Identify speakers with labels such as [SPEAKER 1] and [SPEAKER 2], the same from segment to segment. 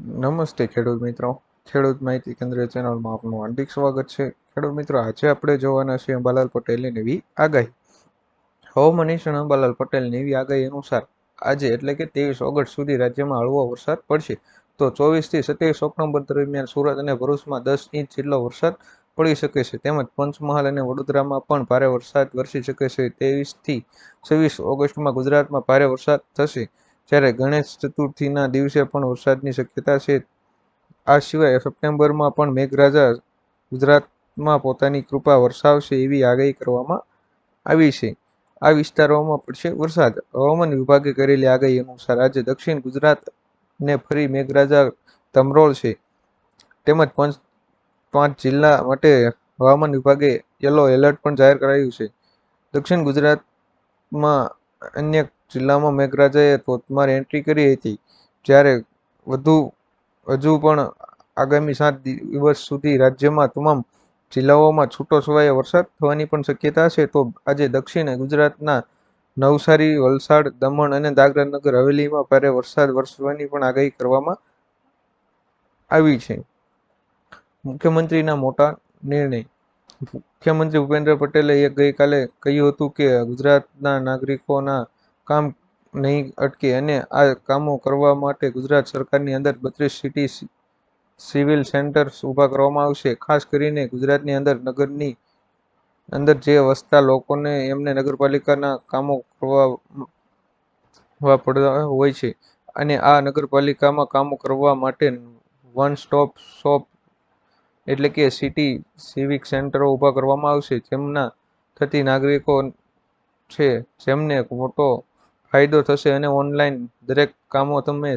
[SPEAKER 1] નમસ્તે ખેડૂત મિત્રો. ખેડૂત માહિતી કેન્દ્ર ચેનલમાં આપનું હાર્દિક સ્વાગત છે. ખેડૂત મિત્રો, આજે આપણે જોવાના છીએ અંબાલાલ પટેલની નવી આગાહી. હવામાન નિષ્ણાત અંબાલાલ પટેલની નવી આગાહી અનુસાર આજે એટલે કે ત્રેવીસ ઓગસ્ટ સુધી રાજ્યમાં હળવો વરસાદ પડશે. તો ચોવીસથી સત્યાવીસ ઓક્ટોબર દરમિયાન સુરત અને ભરૂચમાં દસ ઇંચ જેટલો વરસાદ પડી શકે છે. તેમજ પંચમહાલ અને વડોદરામાં પણ ભારે વરસાદ વરસી શકે છે. ત્રેવીસથી છવ્વીસ ઓગસ્ટમાં ગુજરાતમાં ભારે વરસાદ થશે. જ્યારે ગણેશ ચતુર્થીના દિવસે પણ વરસાદની શક્યતા છે, આ સિવાય સપ્ટેમ્બરમાં પણ મેઘરાજા ગુજરાતમાં પોતાની કૃપા વરસાવશે એવી આગાહી કરવામાં આવી છે. આ વિસ્તારોમાં પડશે વરસાદ. હવામાન વિભાગે કરેલી આગાહી અનુસાર આજે દક્ષિણ ગુજરાતને ફરી મેઘરાજા તમરોળ છે. તેમજ પંચ, પાંચ જિલ્લા માટે હવામાન વિભાગે યલો એલર્ટ પણ જાહેર કરાયું છે. દક્ષિણ ગુજરાતમાં અન્ય જિલ્લામાં મેઘરાજાએ ધોધમાર એન્ટ્રી કરી હતી. જ્યારે વધુ, હજુ પણ આગામી સાત દિવસ સુધી રાજ્યમાં તમામ જિલ્લાઓમાં છૂટો છવાયો વરસાદ થવાની પણ શક્યતા છે, તો આજે દક્ષિણ ગુજરાતના નવસારી, વલસાડ, દમણ અને દાદરા નગર હવેલીમાં ભારે વરસાદ વરસવાની પણ આગાહી કરવામાં આવી છે. મુખ્યમંત્રીના મોટા નિર્ણય. મુખ્યમંત્રી ભૂપેન્દ્ર પટેલે ગઈકાલે કહ્યું હતું કે ગુજરાતના નાગરિકોના કામ નહીં અટકે અને આ કામો કરવા માટે ગુજરાત સરકારની અંદર બત્રીસ સિટી સિવિલ સેન્ટર્સ ઊભા કરવામાં આવશે. ખાસ કરીને ગુજરાતની અંદર નગરની અંદર જે વસતા લોકોને એમને નગરપાલિકાના કામો કરવા પડતા હોય છે અને આ નગરપાલિકામાં કામો કરવા માટે વન સ્ટોપ શોપ એટલે કે સિટી સિવિક સેન્ટરો ઊભા કરવામાં આવશે. જેમના થતી નાગરિકો છે જેમને મોટો ફાયદો થશે અને ઓનલાઈન દરેક કામો તમે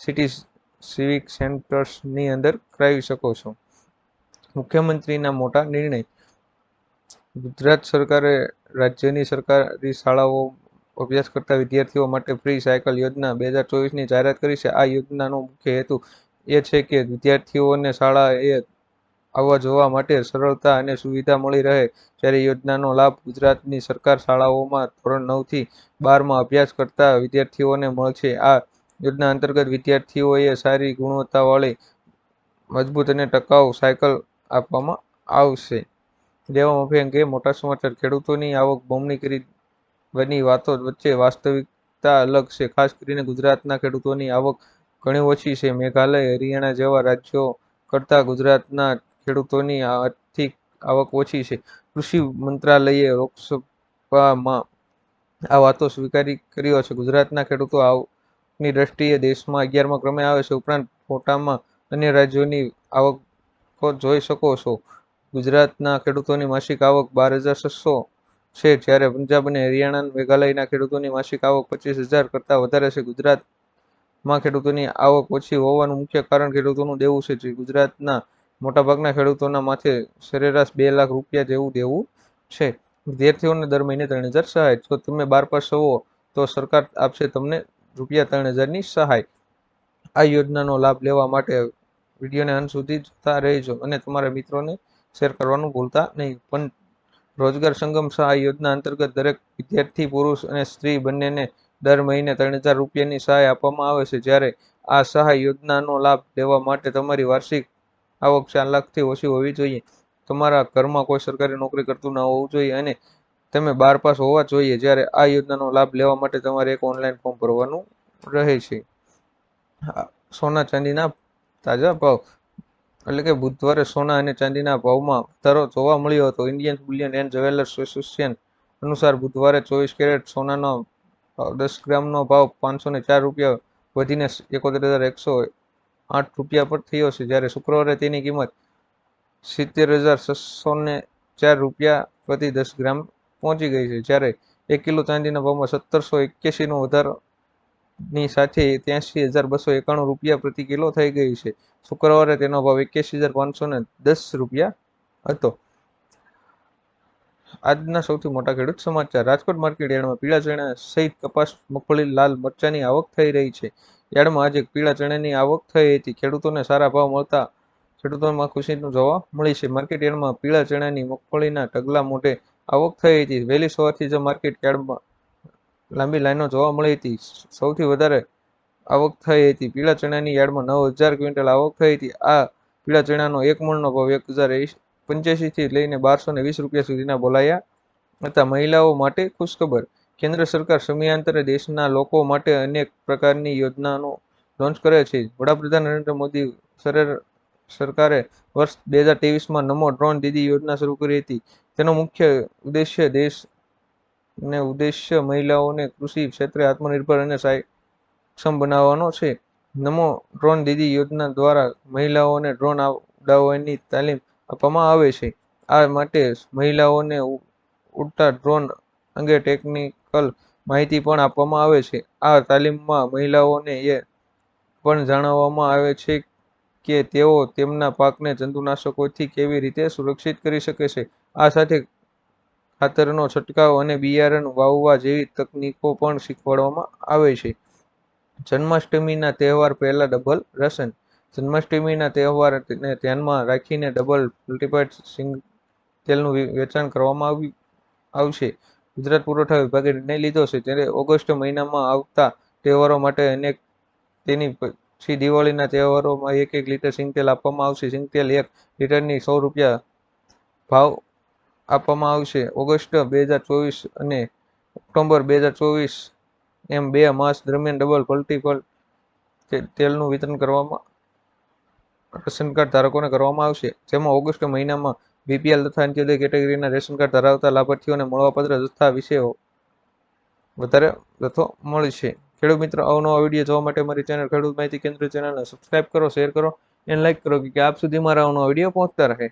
[SPEAKER 1] સિટી સિવિક સેન્ટર્સની અંદર કરાવી શકો છો. મુખ્યમંત્રીના મોટા નિર્ણય. ગુજરાત સરકારે રાજ્યની સરકારી શાળાઓ અભ્યાસ કરતા વિદ્યાર્થીઓ માટે ફ્રી સાયકલ યોજના બે હજાર ચોવીસની જાહેરાત કરી છે. આ યોજનાનો મુખ્ય હેતુ એ છે કે વિદ્યાર્થીઓને શાળાએ આવવા જોવા માટે સરળતા અને સુવિધા મળી રહે ત્યારે યોજનાનો લાભ ગુજરાતની સરકાર શાળાઓમાં ધોરણ નવથી બારમાં અભ્યાસ કરતા વિદ્યાર્થીઓને મળશે. આ યોજના અંતર્ગત વિદ્યાર્થીઓએ સારી ગુણવત્તાવાળી, મજબૂત અને ટકાઉ સાયકલ આપવામાં આવશે. દેવા મફી અંગે મોટા સમાચાર. ખેડૂતોની આવક બમણી કરી બની વાતો વચ્ચે વાસ્તવિકતા અલગ છે. ખાસ કરીને ગુજરાતના ખેડૂતોની આવક ઘણી ઓછી છે. મેઘાલય, હરિયાણા જેવા રાજ્યો કરતાં ગુજરાતના ખેડૂતોની આર્થિક આવક ઓછી છે. કૃષિ મંત્રાલયે લોકસભામાં આ વાતો સ્વીકારી કર્યો છે. ગુજરાતના ખેડૂતો આવકની દ્રષ્ટિએ દેશમાં અગિયારમા ક્રમે આવે છે. ઉપરાંત ફોટામાં અન્ય રાજ્યોની આવકો જોઈ શકો છો. ગુજરાતના ખેડૂતોની માસિક આવક બાર હજાર છસો છે, જ્યારે પંજાબ અને હરિયાણા મેઘાલયના ખેડૂતોની માસિક આવક પચીસ હજાર કરતાં વધારે છે. ગુજરાતમાં ખેડૂતોની આવક ઓછી હોવાનું મુખ્ય કારણ ખેડૂતોનું દેવું છે, જે ગુજરાતના મોટાભાગના ખેડૂતોના માથે સરેરાશ બે લાખ રૂપિયા જેવું દેવું છે. વિદ્યાર્થીઓને દર મહિને ત્રણ હજાર સહાય. જો તમે બાર પાસ હોવો તો સરકાર આપશે તમને રૂપિયા ત્રણ હજારની સહાય. આ યોજનાનો લાભ લેવા માટે વિડીયોને અંત સુધી જોતા રહેજો અને તમારા મિત્રોને શેર કરવાનું ભૂલતા નહીં. પણ રોજગાર સંગમ સહાય યોજના અંતર્ગત દરેક વિદ્યાર્થી, પુરુષ અને સ્ત્રી બંનેને દર મહિને ત્રણ હજાર રૂપિયાની સહાય આપવામાં આવે છે. જ્યારે આ સહાય યોજનાનો લાભ લેવા માટે તમારી વાર્ષિક આવક ચાર લાખથી ઓછી હોવી જોઈએ. તમારા ઘરમાં કોઈ સરકારી નોકરી કરતું ન હોવું જોઈએ અને તમે બાર પાસ હોવા જોઈએ જ્યારે આ યોજનાનો લાભ લેવા માટે તમારે એક ઓનલાઈન ફોર્મ ભરવાનું રહે છે. સોના ચાંદીના તાજા ભાવ. એટલે કે બુધવારે સોના અને ચાંદીના ભાવમાં વધારો જોવા મળ્યો હતો. Indian bullion and jewellers association અનુસાર બુધવારે ચોવીસ કેરેટ સોનાનો દસ ગ્રામનો ભાવ પાંચસો ને ચાર રૂપિયા વધીને એકોતેર હજાર એકસો આઠ રૂપિયા પર થયો છે. જ્યારે શુક્રવારે તેની કિંમત સિત્તેર હજાર છસો ને ચાર રૂપિયા પ્રતિ દસ ગ્રામ પહોંચી ગઈ છે. જ્યારે એક કિલો ચાંદીના ભાવમાં સત્તરસો એક્યાસીનો વધારોની સાથે ત્યાંસી હજાર બસો એકાણું રૂપિયા પ્રતિ કિલો થઈ ગઈ છે. શુક્રવારે તેનો ભાવ એક્યાસી હજાર પાંચસો ને દસ રૂપિયા હતો. આજના સૌથી મોટા ખેડૂત સમાચાર. રાજકોટ માર્કેટ યાર્ડમાં પીળા ચણા સહિત કપાસ, મગફળી, લાલ મરચાની આવક થઈ રહી છે. યાર્ડમાં આજે પીળા ચણાની આવક થઈ હતી. ખેડૂતોને સારા ભાવ મળતા ખેડૂતોમાં ખુશીનું જોવા મળી છે. માર્કેટ યાર્ડમાં પીળા ચણાની મગફળીના ઢગલા મોઢે આવક થઈ હતી. વહેલી સવારથી જ માર્કેટ યાર્ડમાં લાંબી લાઈનો જોવા મળી હતી. સૌથી વધારે આવક થઈ હતી. પીળા ચણાની યાર્ડમાં નવ હજાર ક્વિન્ટલ આવક થઈ હતી. આ પીળા ચણાનો એક મણનો ભાવ એક હજાર પંચ્યાસીથી લઈને બારસો ને વીસ રૂપિયા સુધીના બોલાયા હતા. મહિલાઓ માટે ખુશખબર કેન્દ્ર સરકાર સમયાંતરે દેશના લોકો માટે અનેક પ્રકારની યોજનાનો લોન્ચ કરે છે. વડાપ્રધાન નરેન્દ્ર મોદી સરકારે વર્ષ બે હજાર ત્રેવીસમાં નમો ડ્રોન દીદી યોજના શરૂ કરી હતી. તેનો મુખ્ય ઉદ્દેશ્ય દેશને ઉદ્દેશ્ય મહિલાઓને કૃષિ ક્ષેત્રે આત્મનિર્ભર અને સક્ષમ બનાવવાનો છે. નમો ડ્રોન દીદી યોજના દ્વારા મહિલાઓને ડ્રોન ઉડાવવાની તાલીમ આપવામાં આવે છે. આ માટે મહિલાઓને ઉડતા ડ્રોન અંગે ટેકનિકલ માહિતી પણ આપવામાં આવે છે. આ તાલીમમાં મહિલાઓને એ પણ જણાવવામાં આવે છે કે તેઓ તેમના પાકને જંતુનાશકોથી કેવી રીતે સુરક્ષિત કરી શકે છે. આ સાથે ખાતરનો છંટકાવ અને બિયારણ વાવવા જેવી તકનીકો પણ શીખવાડવામાં આવે છે. જન્માષ્ટમીના તહેવાર પહેલા ડબલ રસન જન્માષ્ટમીના તહેવારને ધ્યાનમાં રાખીને ડબલ મલ્ટીપાઇડ સિંગ તેલનું વેચાણ કરવામાં આવ્યું, આવશે. ગુજરાત પુરવઠા વિભાગે નિર્ણય લીધો છે. ત્યારે ઓગસ્ટ મહિનામાં આવતા તહેવારો માટે અનેક તેની પછી દિવાળીના તહેવારોમાં એક એક લીટર સિંગતેલ આપવામાં આવશે. સિંગતેલ એક લીટરની સો રૂપિયા ભાવ આપવામાં આવશે. ઓગસ્ટ બે હજાર ચોવીસ અને ઓક્ટોબર બે હજાર ચોવીસ એમ બે માસ દરમિયાન ડબલ મલ્ટીપલ તેલનું વિતરણ કરવામાં રેશન કાર્ડ ધારકોને કરવામાં આવશે. જેમાં ઓગસ્ટ મહિનામાં બીપીએલ તથા અંત્યોદય કેટેગરીના રેશન કાર્ડ ધરાવતા લાભાર્થીઓને મળવાપાત્ર જથ્થા વિશે વધારે જથ્થો મળશે. ખેડૂત મિત્રો અવનવા વીડિયો જોવા માટે મારી ચેનલ ખેડૂત માહિતી કેન્દ્ર ચેનલને સબસ્ક્રાઇબ કરો શેર કરો અને લાઈક કરો કે આપ સુધી મારા અવનવા વીડિયો પહોંચતા રહે.